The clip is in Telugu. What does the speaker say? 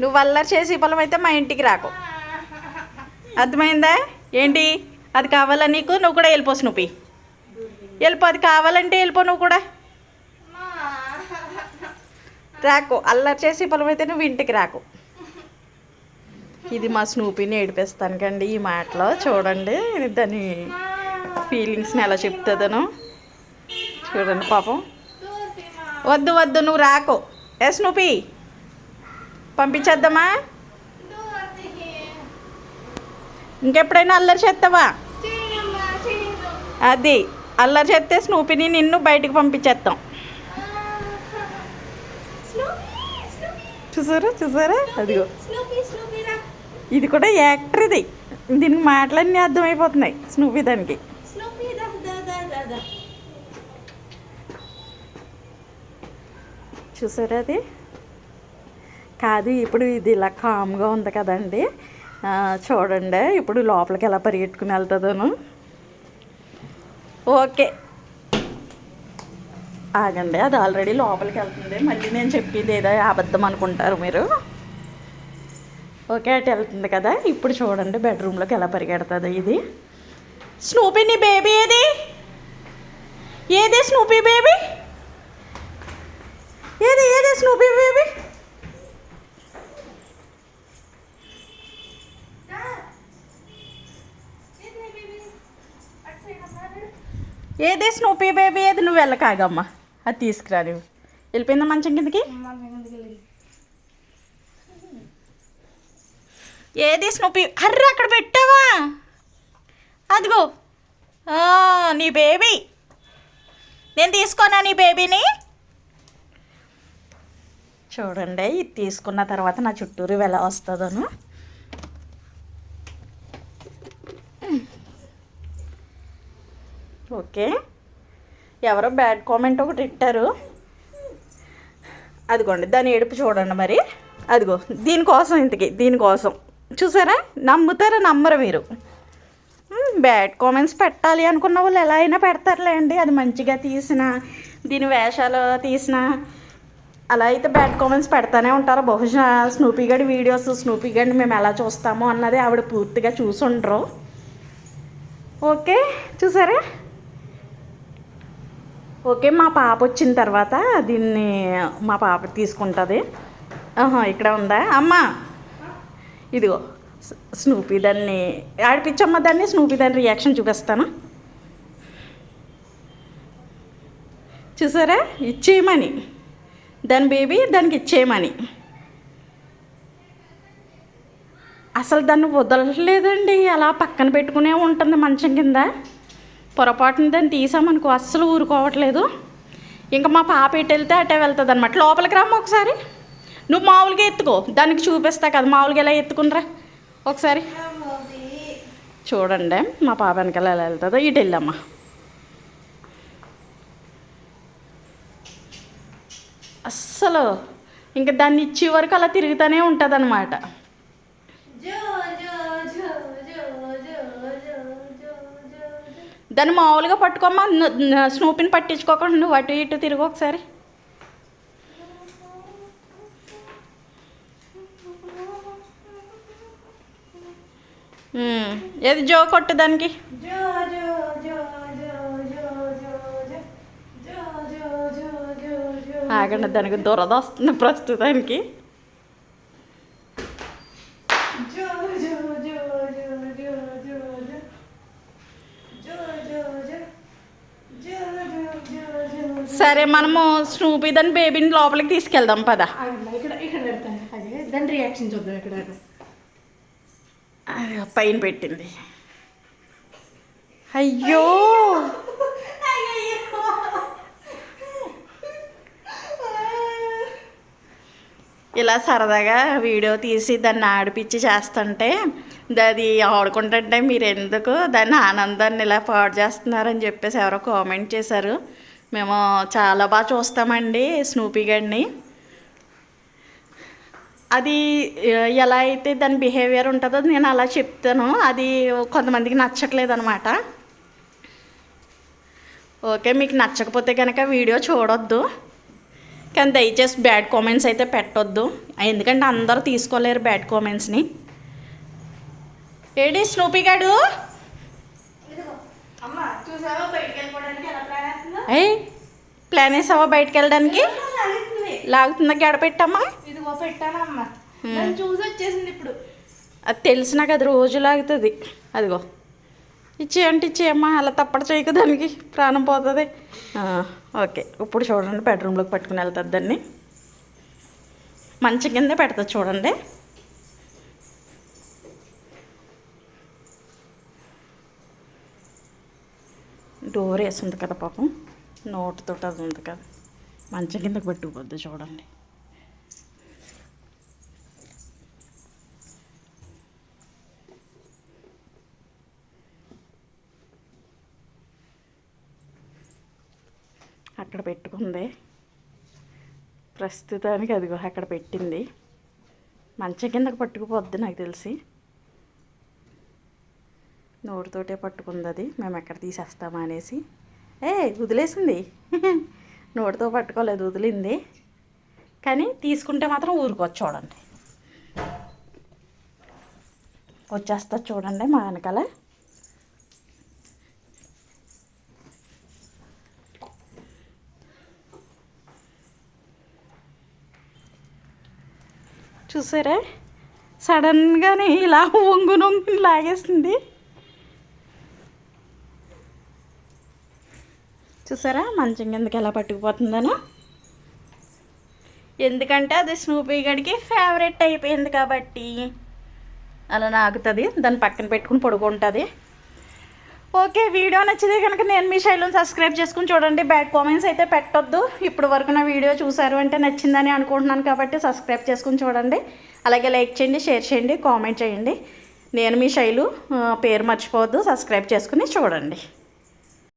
నువ్వు అల్లరి చేసి పొలం అయితే మా ఇంటికి రాకు. అర్థమైందా? ఏంటి? అది కావాలా నీకు? నువ్వు కూడా వెళ్ళిపో స్నూపి. వెళ్ళిపో అది కావాలంటే వెళ్ళిపో నువ్వు కూడా. రాకు. అల్లరి చేసి పొలం అయితే నువ్వు ఇంటికి రాకు. ఇది మా స్నూపీని ఏడిపిస్తాను కండి ఈ మాటలో చూడండి. దాని ఫీలింగ్స్ని ఎలా చెప్తుందను. చూడండి పాపం. వద్దు వద్దు నువ్వు రాకు. ఏ స్నూపీ? పంపించేద్దామా? ఇంకెప్పుడైనా అల్లరి చేస్తావా? అది అల్లరి చేస్తే స్నూపీని నిన్ను బయటికి పంపించేస్తాం. చూసారా చూసారా? అదిగో. ఇది కూడా యాక్టర్ ఇది. దీనికి మాటలన్నీ అర్థమైపోతున్నాయి స్నూపీ దానికి. చూసారా అది? కాదు ఇప్పుడు ఇది ఇలా కామ్గా ఉంది కదండి. చూడండి ఇప్పుడు లోపలికి ఎలా పరిగెట్టుకుని వెళ్తుందోను. ఓకే. ఆగండి అది ఆల్రెడీ లోపలికి వెళ్తుంది. మళ్ళీ నేను చెప్పింది ఏదో అబద్ధం అనుకుంటారు మీరు. ఓకే అటు వెళ్తుంది కదా. ఇప్పుడు చూడండి బెడ్రూమ్లోకి ఎలా పరిగెడుతుంది ఇది. స్నూపీ నీ బేబీ ఏది? ఏది స్నూపీ బేబీ? ఏది ఏది స్నూపీ బేబీ? ఏది స్నూపీ బేబీ ఏది? నువ్వు వెళ్ళకాగమ్మా? అది తీసుకురా నువ్వు. వెళ్ళిపోయిందా మంచం కిందకి? ఏది స్నూపీ అర్రే అక్కడ పెట్టావా? అదిగో. నీ బేబీ. నేను తీసుకోనా నీ బేబీని? చూడండి ఇది తీసుకున్న తర్వాత నా చుట్టూరు ఎలా వస్తుందను. ఓకే. ఎవరో బ్యాడ్ కామెంట్ ఒకటి ఇట్టారు. అదిగోండి దాని ఏడుపు చూడండి మరి. అదిగో దీనికోసం ఇంతకీ దీనికోసం. చూసారా? నమ్ముతారా నమ్మరు మీరు? బ్యాడ్ కామెంట్స్ పెట్టాలి అనుకున్న వాళ్ళు ఎలా అయినా పెడతారులే అండి. అది మంచిగా తీసిన దీని వేషాలు తీసిన. అలా అయితే బ్యాడ్ కామెంట్స్ పెడతానే ఉంటారు. బహుశా స్నూపీ గడి వీడియోస్ స్నూపీ గడిని మేము ఎలా చూస్తామో అన్నది ఆవిడ పూర్తిగా చూసుండ్రు. ఓకే చూసారా? ఓకే మా పాప వచ్చిన తర్వాత దీన్ని మా పాప తీసుకుంటుంది. ఆహా ఇక్కడ ఉందా? అమ్మా! ఇదిగో స్నూపీ దాన్ని ఆడిపించమ్మ దాన్ని స్నూపీ దాని రియాక్షన్ చూపిస్తాను. చూసారా? ఇచ్చేయమని. దాని బేబీ దానికి ఇచ్చేయమని. అసలు దాన్ని వదలట్లేదండి అలా పక్కన పెట్టుకునే ఉంటుంది మంచం కింద. పొరపాటున దాన్ని తీసామనుకో అస్సలు ఊరుకోవట్లేదు. ఇంకా మా పాప ఎటు వెళ్తే అటే వెళ్తుంది అనమాట లోపలికి రమ్మ ఒకసారి. నువ్వు మామూలుగా ఎత్తుకో. దానికి చూపిస్తా కదా మామూలుగా ఎలా ఎత్తుకునిరా ఒకసారి. చూడండి మా పాప వెనకాల ఎలా వెళ్తుందో. ఇటు వెళ్ళమ్మా. అస్సలు ఇంకా దాన్ని ఇచ్చే వరకు అలా తిరుగుతూనే ఉంటుంది దాన్ని మామూలుగా పట్టుకోమ్మా స్నూపిని పట్టించుకోకుండా నువ్వు అటు ఇటు తిరుగు ఒకసారి ఏది జో కొట్టు దానికి ఆగండి దానికి దురద వస్తుంది ప్రస్తుతానికి సరే మనము స్నూపీ దాని బేబీని లోపలికి తీసుకెళ్దాం పద. ఇక్కడ ఇక్కడ పెడతాను. అదే దాని రియాక్షన్ చూద్దాం ఇక్కడ. అది పైన పెట్టింది. అయ్యో! ఇలా సరదాగా వీడియో తీసి దాన్ని ఆడిపించి చేస్తుంటే అది ఆడుకుంటుంటే మీరు ఎందుకు దాన్ని ఆనందాన్ని ఇలా పాడు చేస్తున్నారని చెప్పేసి ఎవరో కామెంట్ చేశారు. మేము చాలా బాగా చూస్తామండి స్నూపీ గడిని అది ఎలా అయితే దాని బిహేవియర్ ఉంటుందో నేను అలా చెప్తాను. అది కొంతమందికి నచ్చట్లేదు అనమాట ఓకే మీకు నచ్చకపోతే కనుక వీడియో చూడొద్దు. కానీ దయచేసి బ్యాడ్ కామెంట్స్ అయితే పెట్టొద్దు. ఎందుకంటే అందరూ తీసుకోలేరు బ్యాడ్ కామెంట్స్ని ఏడి స్నూపీ గాడు? అమ్మ చూసావా? బయటికి వెళ్ళిపోవడానికి ఎలా ప్లాన్ అవుతుందో ఏ? ప్లాన్ వేసావా బయటకు వెళ్ళడానికి లాగుతుంది. ఇదిగో అమ్మ నన్ను చూసి వచ్చేసింది ఇప్పుడు. అది తెలిసినా కదా రోజు లాగుతుంది. అదిగో. ఇచ్చేయంటే ఇచ్చేయమ్మా అలా తప్పడు చేయకు దానికి. ప్రాణం పోతుంది. ఓకే. ఇప్పుడు చూడండి బెడ్రూమ్లోకి పట్టుకుని వెళ్తుంది దాన్ని. మంచం కింద పెడుతుంది చూడండి. డోర్ వేసి ఉంది కదా పాపం. నోటితో అది ఉంది కదా. మంచం కిందకు పట్టుకుపోద్ది చూడండి. అక్కడ పెట్టుకుంది. ప్రస్తుతానికి అదిగో అక్కడ పెట్టింది. మంచం కిందకు పట్టుకుపోద్ది నాకు తెలిసి. నోటితోటే పట్టుకుంది అది. మేము ఎక్కడ తీసేస్తామా అనేసి. ఏ వదిలేసింది. నోటితో పట్టుకోలేదు వదిలింది. కానీ తీసుకుంటే మాత్రం ఊరుకోవచ్చు చూడండి వచ్చేస్తా చూడండి మా వెనకాల. చూసారా? సడన్గానే ఇలా వంగు నొంగు లాగేసింది. చూసారా? మంచం కిందకి ఎలా పట్టుకుపోతుందనో? ఎందుకంటే అది స్నూపీ గడికి ఫేవరెట్ అయిపోయింది కాబట్టి. అలా నాగుతుంది దాన్ని పక్కన పెట్టుకుని పడుకుంటుంది. ఓకే వీడియో నచ్చితే కనుక నేను మీ శైలిని సబ్స్క్రైబ్ చేసుకుని చూడండి. బ్యాడ్ కామెంట్స్ అయితే పెట్టొద్దు. ఇప్పుడు వరకు నా వీడియో చూసారు అంటే నచ్చిందని అనుకుంటున్నాను కాబట్టి సబ్స్క్రైబ్ చేసుకుని చూడండి. అలాగే లైక్ చేయండి షేర్ చేయండి కామెంట్ చేయండి. నేను మీ శైలు పేరు మర్చిపోవద్దు. సబ్స్క్రైబ్ చేసుకుని చూడండి.